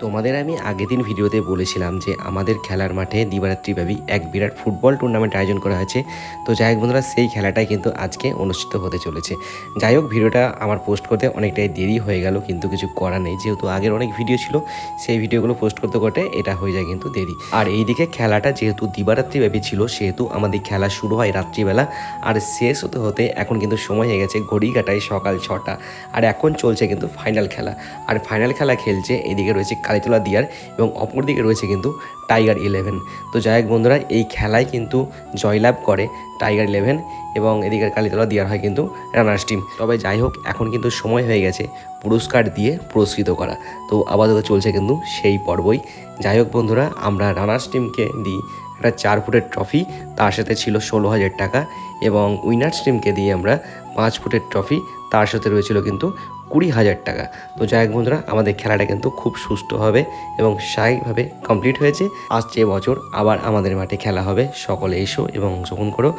তোমাদের আমি আগের দিন ভিডিওতে বলেছিলাম যে আমাদের খেলার মাঠে দিবারাত্রিব্যাপী এক বিরাট ফুটবল টুর্নামেন্ট আয়োজন করা হয়েছে। তো যাই হোক বন্ধুরা, সেই খেলাটাই কিন্তু আজকে অনুষ্ঠিত হতে চলেছে। যাই হোক, ভিডিওটা আমার পোস্ট করতে অনেকটাই দেরি হয়ে গেল, কিন্তু কিছু করার নেই। যেহেতু আগের অনেক ভিডিও ছিল, সেই ভিডিওগুলো পোস্ট করতে করতে এটা হয়ে যায় কিন্তু দেরি। আর এইদিকে খেলাটা যেহেতু দিবারাত্রিব্যাপী ছিল, সেহেতু আমাদের খেলা শুরু হয় রাত্রিবেলা, আর শেষ হতে হতে এখন কিন্তু সময় হয়ে গেছে ঘড়ি কাটায় সকাল ছটা। আর এখন চলছে কিন্তু ফাইনাল খেলা। আর ফাইনাল খেলা খেলছে, এদিকে রয়েছে কালীতলা দিয়ার এবং অপরদিকে রয়েছে কিন্তু টাইগার ইলেভেন। তো যাই হোক বন্ধুরা, এই খেলায় কিন্তু জয়লাভ করে টাইগার ইলেভেন এবং এদিকে কালীতলা দিয়ার হয় কিন্তু রানার্স টিম। তবে যাই হোক, এখন কিন্তু সময় হয়ে গেছে পুরস্কার দিয়ে পুরস্কৃত করা। তো আপাতত চলছে কিন্তু সেই পর্বই। যাই হোক বন্ধুরা, আমরা রানার্স টিমকে দিই একটা চার ফুটের ট্রফি। তার সাথে ছিল ষোলো হাজার টাকা এবং উইনার্স টিমকে দিয়ে আমরা পাঁচ ফুটের ট্রফি, তার সাথে রয়েছিল কিন্তু কুড়ি হাজার টাকা। তো যাই হোক বন্ধুরা, আমাদের খেলাটা কিন্তু খুব সুষ্ঠুভাবে এবং স্বাভাবিকভাবে কমপ্লিট হয়েছে। আসছে বছর আবার আমাদের মাঠে খেলা হবে। সকলে এসো এবং অংশগ্রহণ করো।